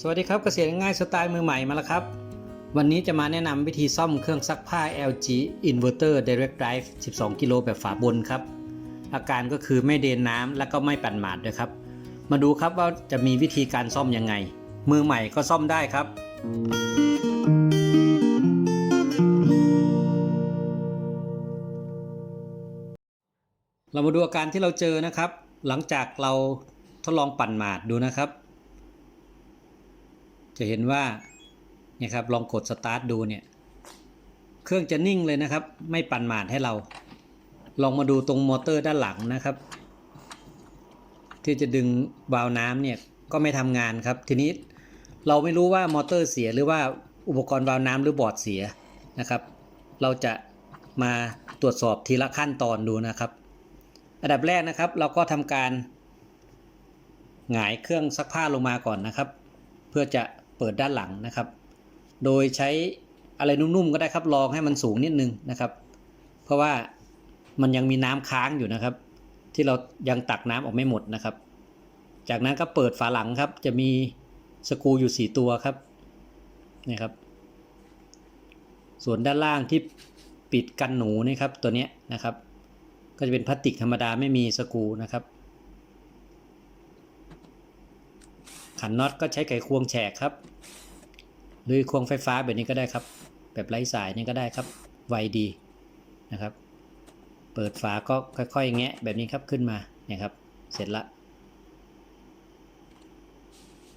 สวัสดีครับเกษตรง่ายสไตล์มือใหม่มาแล้วครับ วันนี้จะมาแนะนำวิธีซ่อมเครื่องซักผ้า LG Inverter Direct Drive 12 กิโลแบบฝาบนครับ อาการก็คือไม่เดนน้ำและก็ไม่ปั่นหมาดด้วยครับ มาดูครับว่าจะมีวิธีการซ่อมยังไง มือใหม่ก็ซ่อมได้ครับ เรามาดูอาการที่เราเจอนะครับ หลังจากเราทดลองปั่นหมาดดูนะครับ จะเห็นว่าเนี่ยครับลองกดสตาร์ทดูเนี่ยเครื่องจะนิ่งเลยนะครับ ไม่ปั่นหมาดให้เรา ลองมาดูตรงมอเตอร์ด้านหลังนะครับ ที่จะดึงวาล์วน้ำเนี่ยก็ไม่ทำงานครับ ทีนี้เราไม่รู้ว่ามอเตอร์เสียหรือว่าอุปกรณ์วาล์วน้ำหรือบอร์ดเสียนะครับ เราจะมาตรวจสอบทีละขั้นตอนดูนะครับ อันดับแรกนะครับ เราก็ทำการหงายเครื่องซักผ้าลงมาก่อนนะครับ เพื่อจะ เปิดด้านหลังนะครับ โดยใช้อะไรนุ่มๆก็ได้ครับรองให้มันสูงนิดนึงนะครับ เพราะว่ามันยังมีน้ำค้างอยู่นะครับ ที่เรายังตักน้ำออกไม่หมดนะครับ จากนั้นก็เปิดฝาหลังครับ จะมีสกูอยู่ 4 ตัวครับนี่ครับ ส่วนด้านล่างที่ปิดกันหนูนี่ครับตัวนี้นะครับ ก็จะเป็นพลาสติกธรรมดาไม่มีสกูนะครับ ขันน็อตก็ใช้ไขควงแฉกครับ หรือควงไฟฟ้าแบบนี้ก็ได้ครับ แบบไร้สายนี่ก็ได้ครับ ไวดีนะครับ เปิดฝาก็ค่อยๆแงะแบบนี้ครับขึ้นมาเนี่ยครับ เสร็จละ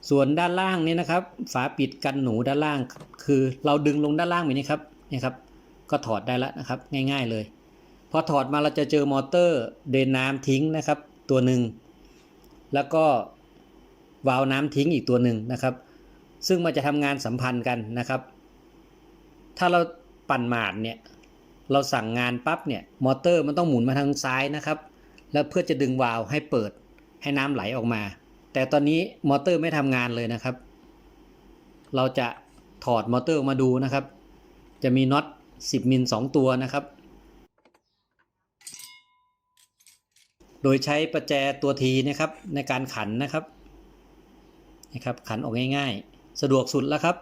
ส่วนด้านล่างนี้นะครับ ฝาปิดกันหนูด้านล่าง คือเราดึงลงด้านล่างแบบนี้ครับเนี่ยครับ ก็ถอดได้แล้วนะครับ ง่าย ๆ เลย พอถอดมาเราจะเจอมอเตอร์เดนน้ำทิ้งนะครับ ตัวหนึ่งแล้วก็ วาล์วน้ำทิ้งอีกตัวหนึ่งนะครับ ซึ่งมันจะทำงานสัมพันธ์กันนะครับ ถ้าเราปั่นหมาดเนี่ยเราสั่งงานปั๊บเนี่ยมอเตอร์มันต้องหมุนมาทางซ้ายนะครับ แล้วเพื่อจะดึงวาล์วให้เปิดให้น้ำไหลออกมา แต่ตอนนี้มอเตอร์ไม่ทำงานเลยนะครับ เราจะถอดมอเตอร์ออกมาดูนะครับ จะมีน็อต 10 มิล 2 ตัวนะครับ โดยใช้ประแจตัวทีนะครับในการขันนะครับ นะครับขันออกง่ายๆ สะดวกสุดแล้วครับ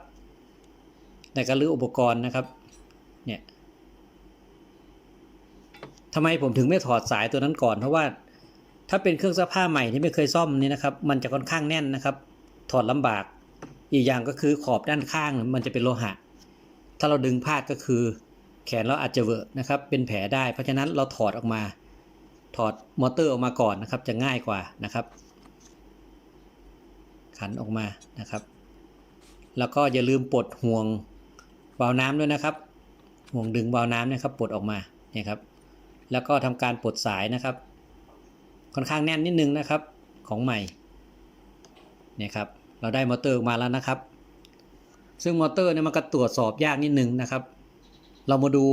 ในการรื้ออุปกรณ์นะครับเนี่ยทำไมผมถึงไม่ถอดสายตัวนั้นก่อน เพราะว่าถ้าเป็นเครื่องซักผ้าใหม่ที่ไม่เคยซ่อมนี่นะครับ มันจะค่อนข้างแน่นนะครับ ถอดลำบาก อีกอย่างก็คือขอบด้านข้างมันจะเป็นโลหะ ถ้าเราดึงพลาดก็คือ แขนเราอาจจะเวอะนะครับ เป็นแผลได้ เพราะฉะนั้นเราถอดออกมา ถอดมอเตอร์ออกมาก่อนนะครับ จะง่ายกว่านะครับ ขันออกมานะครับ แล้วก็อย่าลืมปลดห่วงวาล์วน้ำด้วยนะครับ ห่วงดึงวาล์วน้ำนะครับปลดออกมาเนี่ยครับ แล้วก็ทำการปลดสายนะครับ ค่อนข้างแน่นนิดนึงนะครับของใหม่เนี่ยครับเราได้มอเตอร์ออกมาแล้วนะครับ ซึ่งมอเตอร์เนี่ยมันก็ตรวจสอบยากนิดนึงนะครับ เรามาดู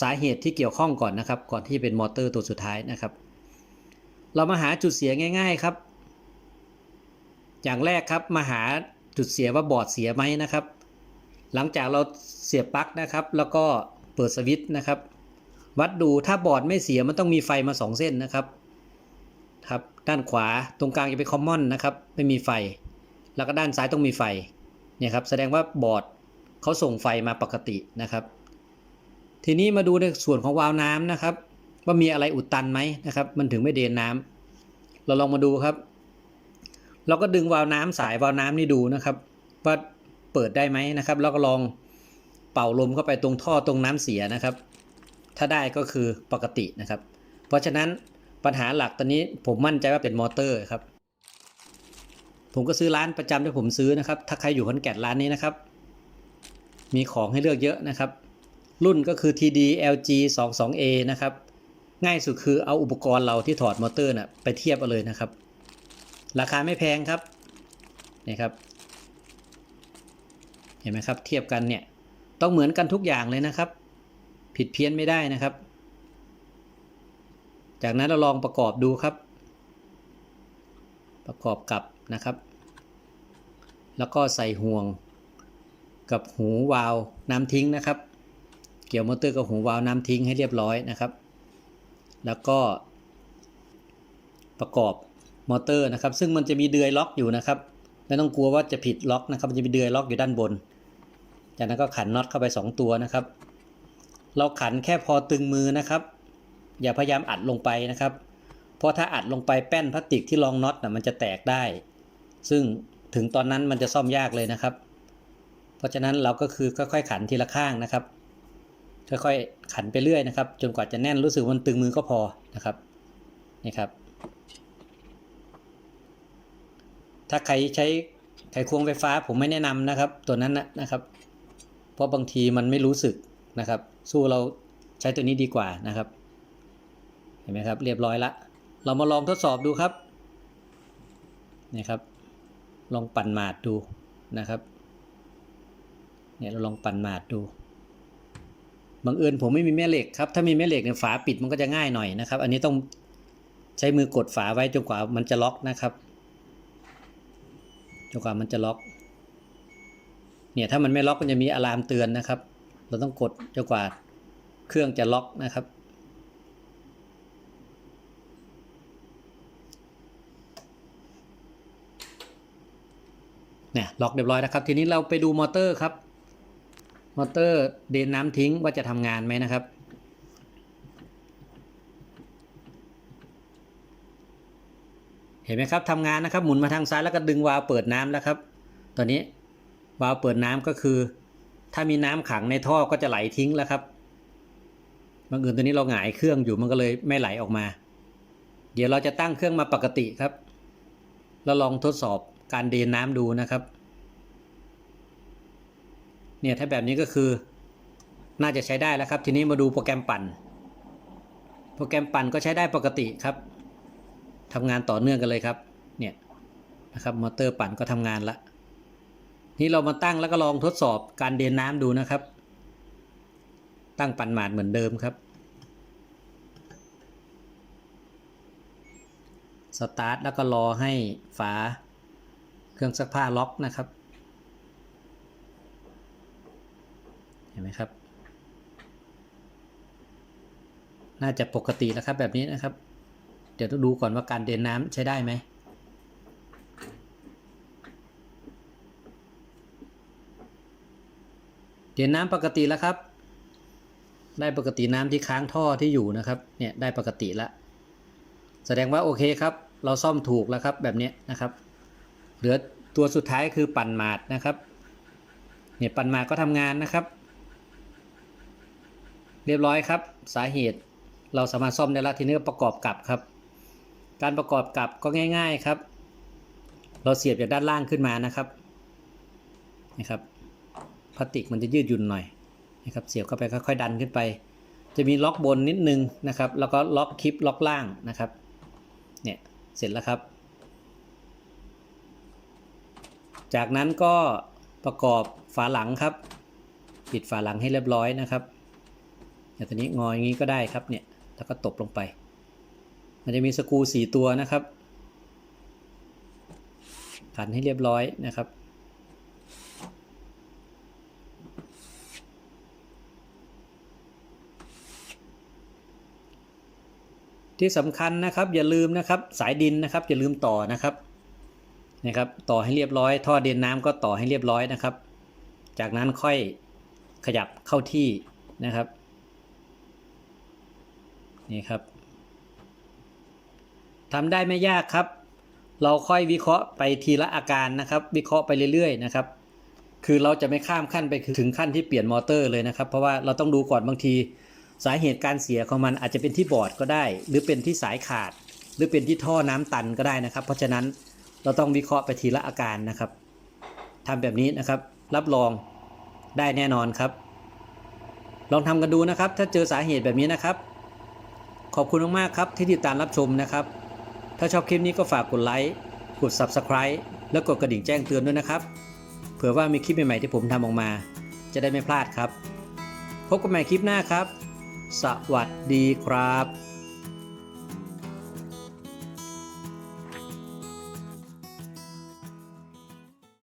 สาเหตุที่เกี่ยวข้องก่อนนะครับ ก่อนที่จะเป็นมอเตอร์ตัวสุดท้ายนะครับ เรามาหาจุดเสียง่าย ๆ ครับ อย่างแรกครับมาหาจุดเสียว่าบอร์ดเสียไหมนะครับ หลังจากเราเสียบปลั๊กนะครับ แล้วก็เปิดสวิตช์นะครับ วัดดูถ้าบอร์ดไม่เสียมันต้องมีไฟมา 2 เส้นนะครับครับด้านขวาตรงกลางจะเป็นคอมมอนนะครับไม่มีไฟ แล้วก็ด้านซ้ายต้องมีไฟเนี่ยครับแสดงว่าบอร์ดเขาส่งไฟมาปกตินะครับ ทีนี้มาดูในส่วนของวาล์วน้ำนะครับ ว่ามีอะไรอุดตันไหมนะครับ มันถึงไม่เดินน้ำเราลองมาดูครับ เราก็ดึงวาล์วน้ำสายวาล์วน้ำนี่ดูนะครับ ว่าเปิดได้ไหมนะครับแล้วก็ลองเป่าลมเข้าไปตรงท่อตรงน้ำเสียนะครับ ถ้าได้ก็คือปกตินะครับ เพราะฉะนั้นปัญหาหลักตอนนี้ผมมั่นใจว่าเป็นมอเตอร์ครับ ผมก็ซื้อร้านประจำที่ผมซื้อนะครับ ถ้าใครอยู่ขอนแก่นร้านนี้นะครับ มีของให้เลือกเยอะนะครับ รุ่นก็คือ TD LG 22A นะครับง่ายสุดคือเอาอุปกรณ์เราที่ถอดมอเตอร์นะ่ะไปเทียบเอาเลยนะครับ ราคาไม่แพงครับนี่ครับ เห็นไหมครับ เทียบกันเนี่ยต้องเหมือนกันทุกอย่างเลยนะครับ ผิดเพี้ยนไม่ได้นะครับ จากนั้นเราลองประกอบดูครับ ประกอบกับนะครับ แล้วก็ใส่ห่วงกับหูวาล์วน้ำทิ้งนะครับ เกี่ยวมอเตอร์กับหูวาล์วน้ำทิ้งให้เรียบร้อยนะครับ แล้วก็ประกอบ มอเตอร์นะครับ ซึ่งมันจะมีเดือยล็อกอยู่นะครับไม่ต้องกลัวว่าจะผิดล็อกนะครับ มันจะมีเดือยล็อกอยู่ด้านบน จากนั้นก็ขันน็อตเข้าไป 2 ตัวนะครับ เราขันแค่พอตึงมือนะครับ อย่าพยายามอัดลงไปนะครับ เพราะถ้าอัดลงไปแป้นพลาสติกที่รองน็อตนะมันจะแตกได้ ซึ่งถึงตอนนั้นมันจะซ่อมยากเลยนะครับ เพราะฉะนั้นเราก็คือค่อยๆขันทีละข้างนะครับ ค่อยๆขันไปเรื่อยนะครับ จนกว่าจะแน่นรู้สึกมันตึงมือก็พอนะครับ นี่ครับ ถ้าใครใช้ไขควงไฟฟ้าผมไม่แนะนำนะครับ ตัวนั้นนะนะครับ เพราะบางทีมันไม่รู้สึกนะครับ สู้เราใช้ตัวนี้ดีกว่านะครับ เห็นไหมครับ เรียบร้อยละ เรามาลองทดสอบดูครับนี่ครับ ลองปั่นหมาดดูนะครับเนี่ยเราลองปั่นหมาดดูบังเอิญผมไม่มีแม่เหล็กครับ ถ้ามีแม่เหล็กเนี่ยฝาปิดมันก็จะง่ายหน่อยนะครับ อันนี้ต้องใช้มือกดฝาไว้จนกว่ามันจะล็อกนะครับ จนกว่ามันจะล็อกเนี่ยถ้ามันไม่ล็อกมันจะมีอะลามเตือนนะครับ เราต้องกดจนกว่าเครื่องจะล็อกนะครับ เนี่ยล็อกเรียบร้อยแล้วครับ ทีนี้เราไปดูมอเตอร์ครับ มอเตอร์เดินน้ำทิ้งว่าจะทำงานไหมนะครับ เห็นไหมครับทำงานนะครับหมุนมาทางซ้ายแล้วก็ดึงวาล์วเปิดน้ำแล้วครับ ตอนนี้วาล์วเปิดน้ำก็คือ ถ้ามีน้ำขังในท่อก็จะไหลทิ้งแล้วครับบางอื่นตัวนี้เราหงายเครื่องอยู่มันก็เลยไม่ไหลออกมา เดี๋ยวเราจะตั้งเครื่องมาปกติครับ แล้วลองทดสอบการเดนน้ำดูนะครับ เนี่ยถ้าแบบนี้ก็คือ น่าจะใช้ได้แล้วครับ ทีนี้มาดูโปรแกรมปั่น โปรแกรมปั่นก็ใช้ได้ปกติครับ ทำงานต่อเนื่องกันเลยครับ เนี่ยนะครับมอเตอร์ปั่นก็ทำงานละนี่เรามาตั้งแล้วก็ลองทดสอบการเดินน้ำดูนะครับ ตั้งปั่นหมาดเหมือนเดิมครับ สตาร์ทแล้วก็รอให้ฝาเครื่องซักผ้าล็อกนะครับ เห็นไหมครับ น่าจะปกติแล้วครับแบบนี้นะครับ เดี๋ยวต้องดูก่อนว่าการเดินน้ำใช้ได้ไหมเดินน้ำปกติแล้วครับ ได้ปกติน้ำที่ค้างท่อที่อยู่นะครับ เนี่ยได้ปกติแล้วแสดงว่าโอเคครับ เราซ่อมถูกแล้วครับแบบนี้นะครับ เหลือตัวสุดท้ายคือปั่นหมาดนะครับ เนี่ยปั่นหมาดก็ทำงานนะครับ เรียบร้อยครับ สาเหตุเราสามารถซ่อมได้แล้วทีนี้ประกอบกลับครับ การประกอบกลับก็ง่าย ๆครับ เราเสียบจากด้านล่างขึ้นมานะครับนะครับพลาสติกมันจะยืดหยุ่นหน่อยนะครับเสียบเข้าไปค่อยๆดันขึ้นไป จะมีล็อกบนนิดนึงนะครับ แล้วก็ล็อกคลิปล็อกล่างนะครับเนี่ยเสร็จแล้วครับ จากนั้นก็ประกอบฝาหลังครับ ปิดฝาหลังให้เรียบร้อยนะครับอย่างตัวนี้งออย่างนี้ก็ได้ครับเนี่ยแล้วก็ตบลงไป มันจะมีสกูสี่ตัวนะครับขันให้เรียบร้อยนะครับ ที่สำคัญนะครับอย่าลืมนะครับสายดินนะครับอย่าลืมต่อนะครับนะครับต่อให้เรียบร้อย ท่อเดินน้ำก็ต่อให้เรียบร้อยนะครับ จากนั้นค่อยขยับเข้าที่นะครับนี่ครับ ทำได้ไม่ยากครับ เราค่อยวิเคราะห์ไปทีละอาการนะครับ วิเคราะห์ไปเรื่อยๆนะครับ คือเราจะไม่ข้ามขั้นไปถึงขั้นที่เปลี่ยนมอเตอร์เลยนะครับ เพราะว่าเราต้องดูก่อนบางที สาเหตุการเสียของมันอาจจะเป็นที่บอร์ดก็ได้ หรือเป็นที่สายขาด หรือเป็นที่ท่อน้ำตันก็ได้นะครับ เพราะฉะนั้นเราต้องวิเคราะห์ไปทีละอาการนะครับทำแบบนี้นะครับ รับรองได้แน่นอนครับ ลองทำกันดูนะครับ ถ้าเจอสาเหตุแบบนี้นะครับ ขอบคุณมากๆครับที่ติดตามรับชมนะครับ ถ้าชอบคลิปนี้ก็ฝากกดไลค์ กด Subscribe แล้วกดกระดิ่งแจ้งเตือนด้วยนะครับ เผื่อว่ามีคลิปใหม่ๆที่ผมทำออกมา จะได้ไม่พลาดครับ พบกันใหม่คลิปหน้าครับ สวัสดีครับ